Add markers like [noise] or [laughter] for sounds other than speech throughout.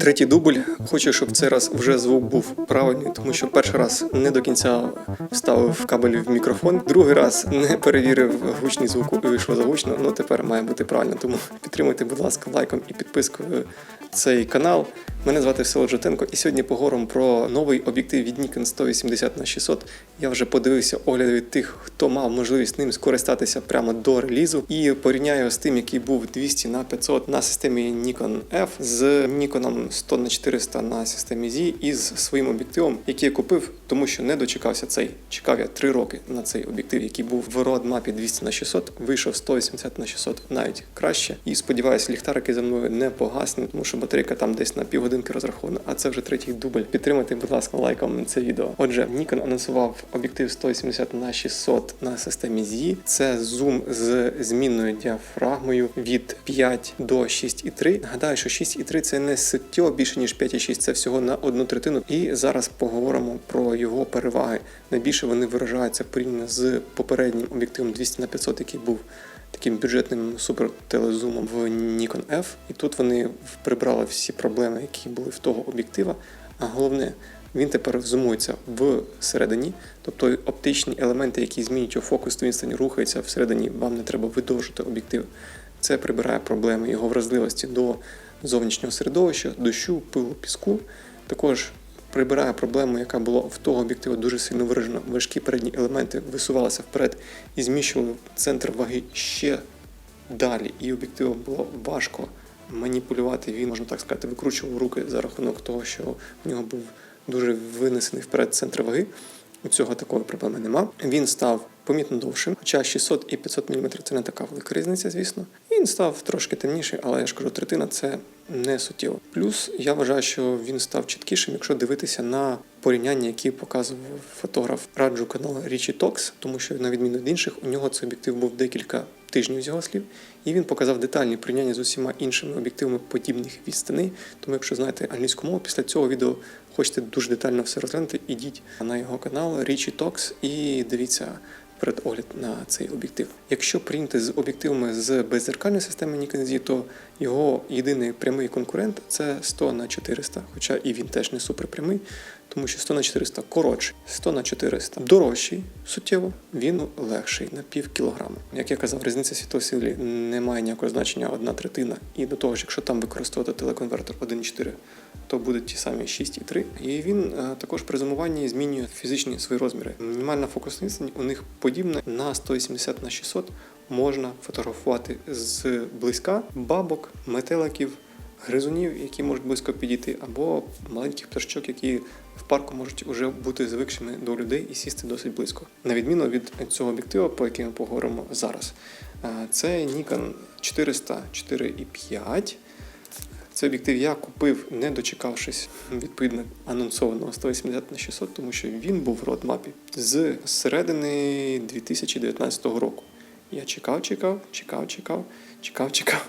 Третій дубль. Хочу, щоб цей раз вже звук був правильний, тому що перший раз не до кінця вставив кабель в мікрофон. Другий раз не перевірив гучний звук і вийшло загучно. Ну тепер має бути правильно. Тому підтримуйте, будь ласка, лайком і підпискою цей канал. Мене звати Всеволод Жотенко, і сьогодні поговоримо про новий об'єктив від Nikon 180 на 600. Я вже подивився огляди від тих, хто мав можливість ним скористатися прямо до релізу, і порівняю з тим, який був 200 на 500 на системі Nikon F з Nikon 100 на 400 на системі Z і з своїм об'єктивом, який я купив, тому що не дочекався цей. Чекав я 3 роки на цей об'єктив, який був в родмапі 200 на 600, вийшов 180 на 600 навіть краще. І сподіваюся, ліхтарики за мною не погаснуть, тому що батарейка там десь на півгодинки розрахована. А це вже третій дубль. Підтримайте, будь ласка, лайком це відео. Отже, Nikon анонсував об'єктив 180 на 600 на системі Z. Це зум з змінною діафрагмою від 5 до 6,3. Нагадаю, що 6,3 це не суттєво більше ніж 5,6, це всього на одну третину. І зараз поговоримо про його переваги. Найбільше вони виражаються порівняно з попереднім об'єктивом 200 на 500, який був таким бюджетним супертелезумом в Nikon F. І тут вони прибрали всі проблеми, які були в того об'єктива. А головне, він тепер зумується всередині, тобто оптичні елементи, які змінюють його фокус та відстані, рухаються всередині, вам не треба видовжити об'єктив. Це прибирає проблеми його вразливості до зовнішнього середовища, дощу, пилу, піску. Також прибирає проблему, яка була в того об'єктива дуже сильно виражена. Важкі передні елементи висувалися вперед і зміщували центр ваги ще далі. І об'єктивом було важко маніпулювати. Він, можна так сказати, викручував руки за рахунок того, що в нього був дуже винесений вперед центр ваги. У цього такої проблеми нема. Він став помітно довшим, хоча 600 і 500 мм це не така велика різниця, звісно. Він став трошки темніший, але я ж кажу, третина це не суттєво. Плюс я вважаю, що він став чіткішим, якщо дивитися на порівняння, які показував фотограф раджу каналу Річі Токс, тому що на відміну від інших, у нього цей об'єктив був декілька тижнів з його слів, і він показав детальні порівняння з усіма іншими об'єктивами подібних відстаней. Тому, якщо знаєте англійську мову, після цього відео хочете дуже детально все розглянути, ідіть на його канал Річі Токс і дивіться передогляд на цей об'єктив. Якщо прийняти з об'єктивами з беззеркальної системи Nikon Z, то його єдиний прямий конкурент це 100 на 400, хоча і він теж не суперпрямий, тому що 100 на 400 коротший, 100 на 400 дорожчий суттєво, він легший на пів кілограма. Як я казав, різниця світлосили не має ніякого значення одна третина. І до того ж, якщо там використовувати телеконвертер 1.4, то будуть ті самі 6,3. І він е, також при зумуванні змінює фізичні свої розміри. Мінімальна відстань у них подібна на 180 на 600 можна фотографувати з близька бабок, метеликів, гризунів, які можуть близько підійти, або маленьких пташчок, які в парку можуть вже бути звикшими до людей і сісти досить близько. На відміну від цього об'єктива, по якому ми поговоримо зараз. Е, Це Nikon 400 4,5. Цей об'єктив я купив, не дочекавшись відповідно анонсованого 180 на 600, тому що він був в родмапі з середини 2019 року. Я чекав, чекав, чекав, чекав, чекав, чекав.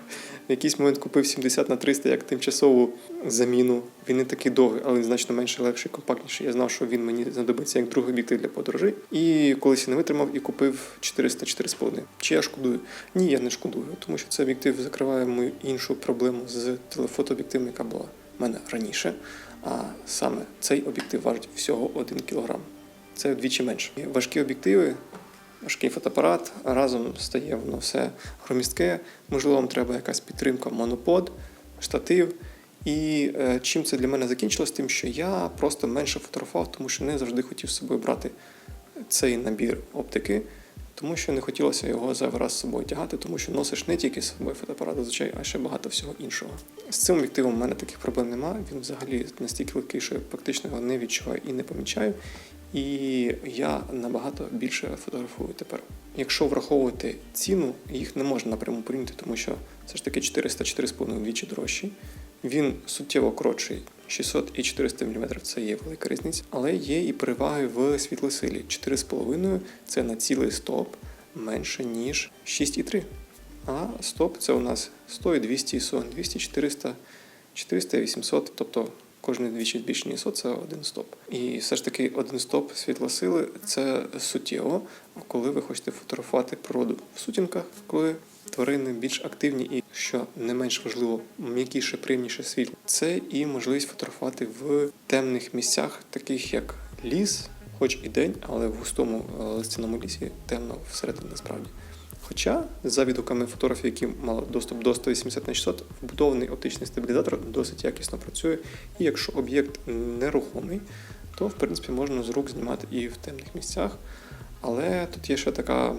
В якийсь момент купив 70 на 300 як тимчасову заміну. Він не такий довгий, але він значно менше легший, компактніший. Я знав, що він мені знадобиться як другий об'єктив для подорожей. І колись я не витримав і купив 400 4,5. Чи я шкодую? Ні, я не шкодую, тому що цей об'єктив закриває мою іншу проблему з телефотооб'єктивом, яка була в мене раніше. А саме цей об'єктив важить всього 1 кг. Це вдвічі менше. Важкі об'єктиви важкий фотоапарат, разом стає воно все громістке. Можливо, вам треба якась підтримка, монопод, штатив. І е, чим це для мене закінчилось? Тим, що я просто менше фотографував, тому що не завжди хотів з собою брати цей набір оптики, тому що не хотілося його зайвий раз з собою тягати, тому що носиш не тільки з собою фотоапарат, зазвичай, а ще багато всього іншого. З цим об'єктивом в мене таких проблем немає. Він взагалі настільки легкий, що я практично його не відчуваю і не помічаю. І я набагато більше фотографую тепер. Якщо враховувати ціну, їх не можна напряму порівняти, тому що все ж таки 400 4,5 вдвічі дорожчі. Він суттєво коротший. 600 і 400 мм це є велика різниця, але є і переваги в світлосилі. 4,5 це на цілий стоп менше, ніж 6,3. А стоп це у нас 100 і 200 ISO, 200, 400, 400 і 800, тобто кожне двічі збільшення ISO – це один стоп. І все ж таки один стоп світлосили це суттєво, коли ви хочете фотографувати природу в сутінках, коли тварини більш активні і, що не менш важливо, м'якіше, приємніше світло. Це і можливість фотографувати в темних місцях, таких як ліс, хоч і день, але в густому е, листяному лісі темно всередині насправді. Хоча, за відгуками фотографів, які мали доступ до 180 на 600, вбудований оптичний стабілізатор досить якісно працює. І якщо об'єкт нерухомий, то в принципі можна з рук знімати і в темних місцях. Але тут є ще така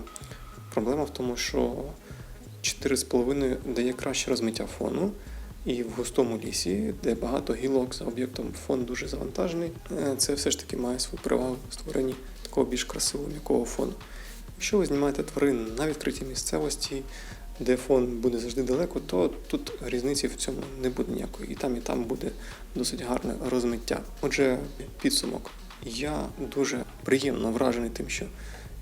проблема в тому, що 4,5 дає краще розмиття фону. І в густому лісі, де багато гілок за об'єктом, фон дуже завантажений. е, Це все ж таки має свою перевагу в створенні такого більш красивого м'якого фону. Якщо ви знімаєте тварин на відкритій місцевості, де фон буде завжди далеко, то тут різниці в цьому не буде ніякої. І там, і там буде досить гарне розмиття. Отже, підсумок. Я дуже приємно вражений тим, що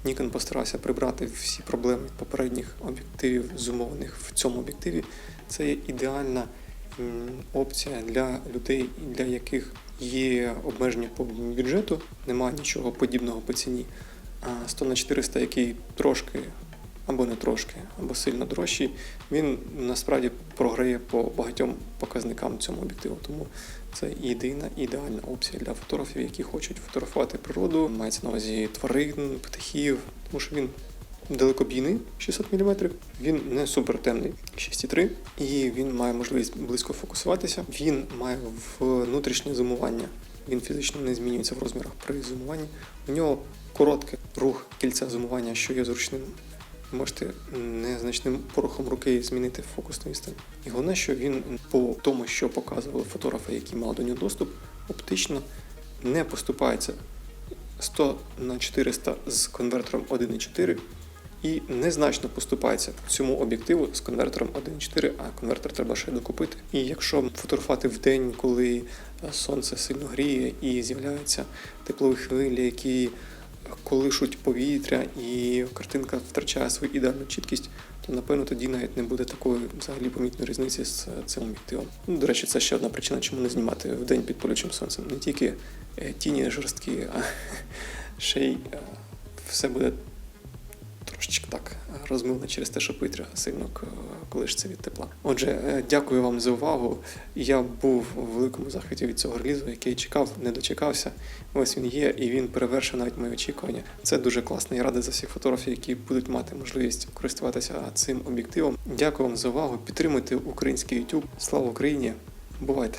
Nikon постарався прибрати всі проблеми попередніх об'єктивів, зумовлених в цьому об'єктиві. Це є ідеальна опція для людей, для яких є обмеження по бюджету, немає нічого подібного по ціні. 100 на 400, який трошки або не трошки, або сильно дорожчий, він насправді програє по багатьом показникам цьому об'єктиву. Тому це єдина ідеальна опція для фотографів, які хочуть фотографувати природу, мається на увазі тварин, птахів, тому що він далекобійний 600 мм, він не супертемний 6,3 і він має можливість близько фокусуватися. Він має внутрішнє зумування. Він фізично не змінюється в розмірах при зумуванні. У нього короткий рух кільця зумування, що є зручним. Можете незначним порухом руки змінити фокусну відстань. І головне, що він по тому, що показували фотографи, які мали до нього доступ, оптично не поступається 100 на 400 з конвертером 1.4 і незначно поступається цьому об'єктиву з конвертером 1.4, а конвертер треба ще докупити. І якщо фотографувати в день, коли е, сонце сильно гріє і з'являються теплові хвилі, які колишуть повітря, і картинка втрачає свою ідеальну чіткість, то напевно тоді навіть не буде такої взагалі помітної різниці з е, цим об'єктивом. Ну, до речі, це ще одна причина, чому не знімати в день під палючим сонцем. Не тільки е, тіні жорсткі, а [laughs] ще й все буде так через те, що повітря сильно колишиться від тепла. Отже, е, дякую вам за увагу. Я був у великому захваті від цього релізу, який чекав, не дочекався. Ось він є, і він перевершив навіть мої очікування. Це дуже класно. Я радий за всіх фотографів, які будуть мати можливість користуватися цим об'єктивом. Дякую вам за увагу. Підтримуйте український YouTube. Слава Україні! Бувайте!